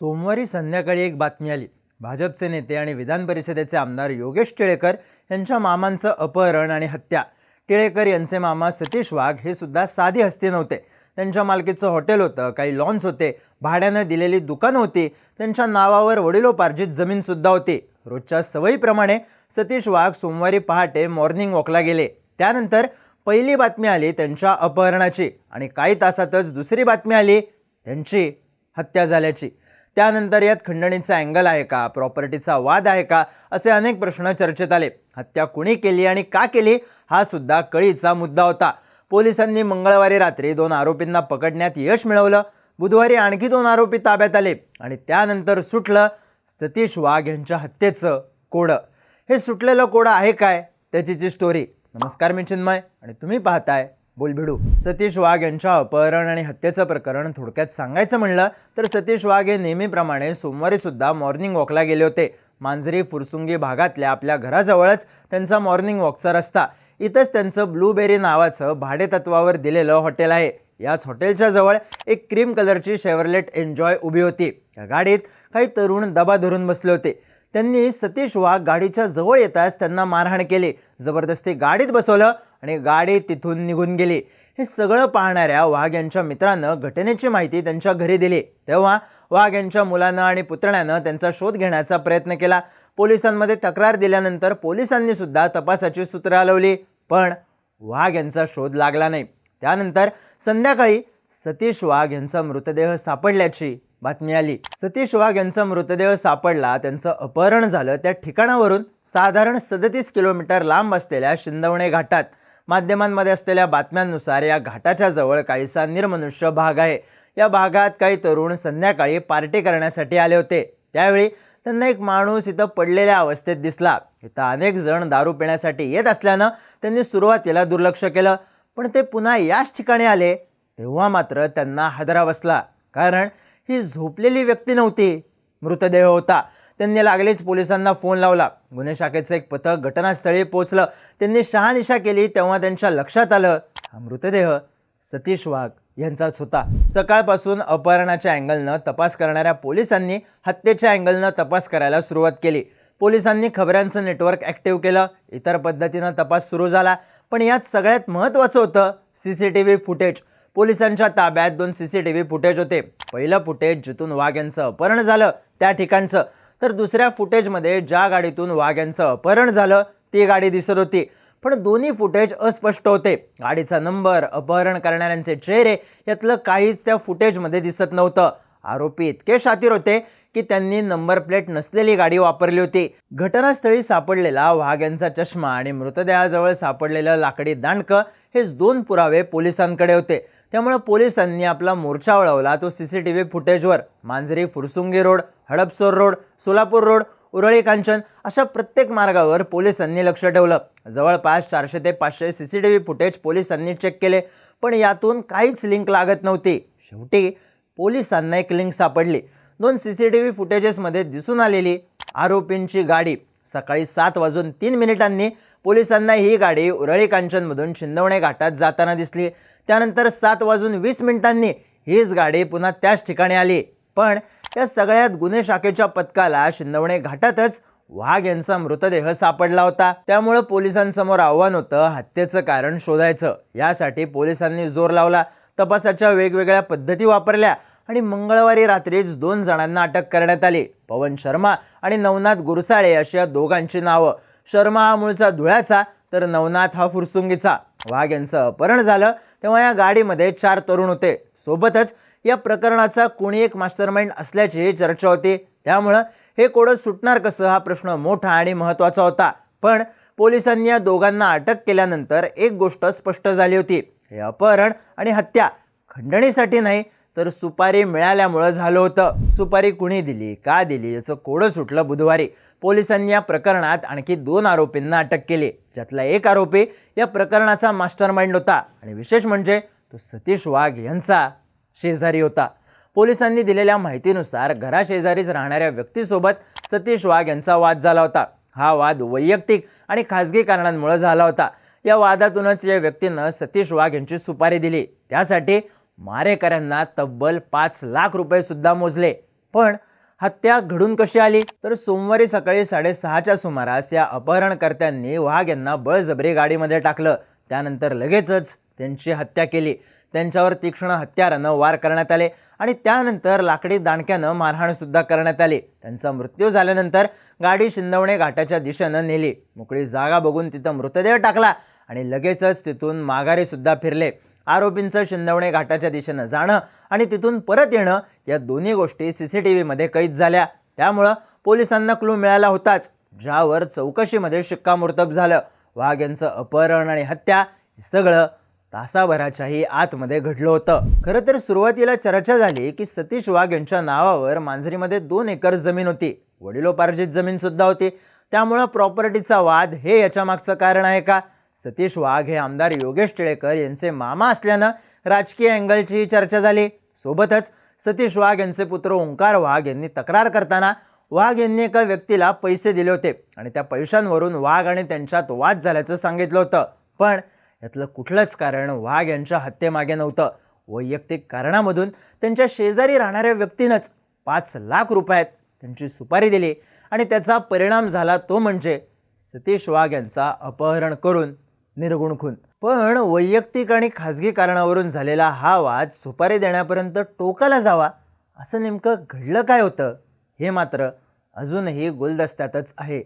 सोमवारी संध्याकाळी एक बातमी आली. भाजपचे नेते आणि विधान परिषदेचे आमदार योगेश टिळेकर यांच्या मामांचं अपहरण आणि हत्या. टिळेकर यांचे मामा सतीश वाघ हे सुद्धा साधी हस्ती नव्हते. त्यांच्या मालकीचं हॉटेल होतं काही लॉन्स होते भाड्यानं दिलेली दुकानं होती त्यांच्या नावावर वडिलोपार्जित जमीनसुद्धा होती. रोजच्या सवयीप्रमाणे सतीश वाघ सोमवारी पहाटे मॉर्निंग वॉकला गेले. त्यानंतर पहिली बातमी आली त्यांच्या अपहरणाची आणि काही तासातच दुसरी बातमी आली त्यांची हत्या झाल्याची. त्यानंतर यात खंडणीचा अँगल आहे का? प्रॉपर्टीचा वाद आहे का? असे अनेक प्रश्न चर्चेत आले. हत्या कुणी केली आणि का केली? हा सुद्धा कळीचा मुद्दा होता. पोलिसांनी मंगळवारी रात्री दोन आरोपींना पकडण्यात यश मिळवलं. बुधवारी आणखी दोन आरोपी ताब्यात आले आणि त्यानंतर सुटलं सतीश वाघ यांच्या हत्येचं कोडं. हे सुटलेलं कोडं आहे काय? त्याचीची स्टोरी नमस्कार मी चिन्मय आणि तुम्ही पाहताय बोलभिडू. सतीश वाघ यांच्या अपहरण आणि हत्येचं प्रकरण थोडक्यात सांगायचं म्हणलं तर सतीश वाघ हे नेहमीप्रमाणे सोमवारी सुद्धा मॉर्निंग वॉकला गेले होते. मांजरी फुरसुंगी भागातल्या आपल्या घराजवळच त्यांचा मॉर्निंग वॉकचा रस्ता. इथंच त्यांचं ब्लूबेरी नावाचं भाडेतत्वावर दिलेलं हॉटेल आहे. याच हॉटेलच्या जवळ एक क्रीम कलरची शेवरलेट एन्जॉय उभी होती. या गाडीत काही तरुण दबा धरून बसले होते. त्यांनी सतीश वाघ गाडीच्या जवळ येताच त्यांना मारहाण केली. जबरदस्ती गाडीत बसवलं आणि गाडी तिथून निघून गेली. हे सगळं पाहणाऱ्या वाघ यांच्या मित्रानं घटनेची माहिती त्यांच्या घरी दिली. तेव्हा वाघ यांच्या मुलानं आणि पुतण्यानं त्यांचा शोध घेण्याचा प्रयत्न केला. पोलिसांमध्ये तक्रार दिल्यानंतर पोलिसांनी सुद्धा तपासाची सूत्र हलवली. पण वाघ यांचा शोध लागला नाही. त्यानंतर संध्याकाळी सतीश वाघ यांचा मृतदेह सापडल्याची बातमी आली. सतीश वाघ यांचा मृतदेह सापडला त्यांचं अपहरण झालं. त्या ठिकाणावरून साधारण सदतीस किलोमीटर लांब असलेल्या शिंदवणे घाटात माध्यमांमध्ये असलेल्या बातम्यांनुसार या घाटाच्या जवळ काहीसा निर्मनुष्य भाग आहे. या भागात काही तरुण संध्याकाळी पार्टी करण्यासाठी आले होते. त्यावेळी त्यांना एक माणूस इथं पडलेल्या अवस्थेत दिसला. इथं अनेक जण दारू पिण्यासाठी येत असल्यानं त्यांनी सुरुवातीला दुर्लक्ष केलं. पण ते पुन्हा याच ठिकाणी आले तेव्हा मात्र त्यांना हादरा बसला. कारण ही झोपलेली व्यक्ती नव्हती. मृतदेह होता. त्यांनी लागलीच पोलिसांना फोन लावला. गुन्हे शाखेचं एक पथक घटनास्थळी पोहोचलं. त्यांनी शहानिशा केली तेव्हा त्यांच्या लक्षात आलं हा मृतदेह सतीश वाघ यांचाच होता. सकाळपासून अपहरणाच्या अँगलनं तपास करणाऱ्या पोलिसांनी हत्येच्या अँगलनं तपास करायला सुरुवात केली. पोलिसांनी खबऱ्यांचं नेटवर्क ॲक्टिव्ह केलं. इतर पद्धतीनं तपास सुरू झाला. पण यात सगळ्यात महत्त्वाचं होतं C C T V footage. पोलिसांच्या ताब्यात दोन C C T V footage होते. पहिलं फुटेज जिथून वाघ यांचं अपहरण झालं त्या ठिकाणचं. तर दुसऱ्या फुटेजमध्ये ज्या गाडीतून वाघ यांचं अपहरण झालं ती गाडी दिसत होती. पण दोन्ही फुटेज अस्पष्ट होते. गाडीचा नंबर अपहरण करणाऱ्यांचे चेहरे यातलं काहीच त्या फुटेजमध्ये दिसत नव्हतं. आरोपी इतके शातीर होते की त्यांनी नंबर प्लेट नसलेली गाडी वापरली होती. घटनास्थळी सापडलेला वाघ यांचा चष्मा आणि मृतदेहाजवळ सापडलेलं लाकडी दांडकं हेच दोन पुरावे पोलिसांकडे होते. त्यामुळे पोलिसांनी आपला मोर्चा वळवला तो C C T V फुटेजवर Manjari Fursungi road Hadapsar road Solapur road Uruli Kanchan अशा प्रत्येक मार्गावर पोलिसांनी लक्ष ठेवलं. जवळपास चारशे ते पाचशे C C T V footage पोलिसांनी चेक केले पण यातून काहीच लिंक लागत नव्हती. शेवटी पोलिसांना एक लिंक सापडली. दोन सी सी टी व्ही फुटेजेसमध्ये दिसून आलेली आरोपींची गाडी. सकाळी सात वाजून तीन मिनिटांनी पोलिसांना ही गाडी उरळी कांचनमधून शिंदवणे घाटात जाताना दिसली. त्यानंतर सात वाजून वीस मिनिटांनी हीच गाडी पुन्हा त्याच ठिकाणी आली. पण या सगळ्यात गुन्हे शाखेच्या पथकाला शिंदवणे घाटातच वाघ यांचा मृतदेह सापडला होता. त्यामुळं पोलिसांसमोर आव्हान होतं हत्येचं कारण शोधायचं. यासाठी पोलिसांनी जोर लावला. तपासाच्या वेगवेगळ्या पद्धती वापरल्या आणि मंगळवारी रात्रीच दोन जणांना अटक करण्यात आली. पवन शर्मा आणि नवनाथ गुरसाळे अशी या दोघांची नावं. शर्मा हा मूळचा धुळ्याचा तर नवनाथ हा फुरसुंगीचा. वाघ यांचं अपहरण झालं तेव्हा या गाडीमध्ये चार तरुण होते. सोबतच या प्रकरणाचा कोणी एक मास्टरमाइंड असल्याची चर्चा होती. त्यामुळं हे कोडं सुटणार कसं हा प्रश्न मोठा आणि महत्त्वाचा होता. पण पोलिसांनी या दोघांना अटक केल्यानंतर एक गोष्ट स्पष्ट झाली होती. हे अपहरण आणि हत्या खंडणीसाठी नाही तर सुपारी मिळाल्यामुळं झालं होतं. सुपारी कुणी दिली का दिली याचं कोडं सुटलं बुधवारी. पोलिसांनी या प्रकरणात आणखी दोन आरोपींना अटक केली. ज्यातला एक आरोपी या प्रकरणाचा मास्टरमाइंड होता. आणि विशेष म्हणजे तो सतीश वाघ यांचा. शेजारी होता. पोलिसांनी दिलेल्या माहितीनुसार घराशेजारीच राहणाऱ्या व्यक्तीसोबत सतीश वाघ यांचा वाद झाला होता. हा वाद वैयक्तिक आणि खाजगी कारणांमुळे झाला होता. या वादातूनच या व्यक्तीनं सतीश वाघ यांची सुपारी दिली. त्यासाठी मारेकऱ्यांना तब्बल पाच लाख रुपये सुद्धा मोजले. पण हत्या घडून कशी आली? तर सोमवारी सकाळी साडेसहाच्या सुमारास या अपहरणकर्त्यांनी वाघ यांना बळजबरी गाडीमध्ये टाकलं. त्यानंतर लगेचच त्यांची हत्या केली. त्यांच्यावर तीक्ष्ण हत्यारानं वार करण्यात आले आणि त्यानंतर लाकडी दांडक्यानं मारहाणसुद्धा करण्यात आली. त्यांचा मृत्यू झाल्यानंतर गाडी शिंदवणे घाटाच्या दिशेनं नेली. मोकळी जागा बघून तिथं मृतदेह टाकला आणि लगेचच तिथून माघारीसुद्धा फिरले. आरोपींचं शिंदवणे घाटाच्या दिशेनं जाणं आणि तिथून परत येणं या दोन्ही गोष्टी सी सी टी व्हीमध्ये कैद झाल्या. त्यामुळं पोलिसांना क्लू मिळाला होताच ज्यावर चौकशीमध्ये शिक्कामोर्तब झालं. वाघ यांचं अपहरण आणि हत्या हे सगळं तासाभराच्याही आतमध्ये घडलं होतं. खरं तर सुरुवातीला चर्चा झाली की सतीश वाघ यांच्या नावावर मांजरीमध्ये दोन एकर जमीन होती. वडिलोपार्जित जमीन सुद्धा होती. त्यामुळं प्रॉपर्टीचा वाद हे याच्या मागचं कारण आहे का? सतीश वाघ हे आमदार योगेश टिळेकर यांचे मामा असल्यानं राजकीय अँगलची चर्चा झाली. सोबतच सतीश वाघ यांचे पुत्र ओंकार वाघ यांनी तक्रार करताना वाघ यांनी एका व्यक्तीला पैसे दिले होते आणि त्या पैशांवरून वाघ आणि त्यांच्यात वाद झाल्याचं सांगितलं होतं. पण यातलं कुठलंच कारण वाघ यांच्या हत्येमागे नव्हतं. वैयक्तिक कारणामधून त्यांच्या शेजारी राहणाऱ्या व्यक्तीनंच पाच लाख रुपयात त्यांची सुपारी दिली आणि त्याचा परिणाम झाला तो म्हणजे सतीश वाघ यांचा अपहरण करून निर्गुण खून. पण वैयक्तिक आणि खाजगी कारणावरून झालेला हा वाद सुपारी देण्यापर्यंत टोकाला जावा असं नेमकं घडलं काय होतं हे मात्र अजूनही गुलदस्त्यातच आहे.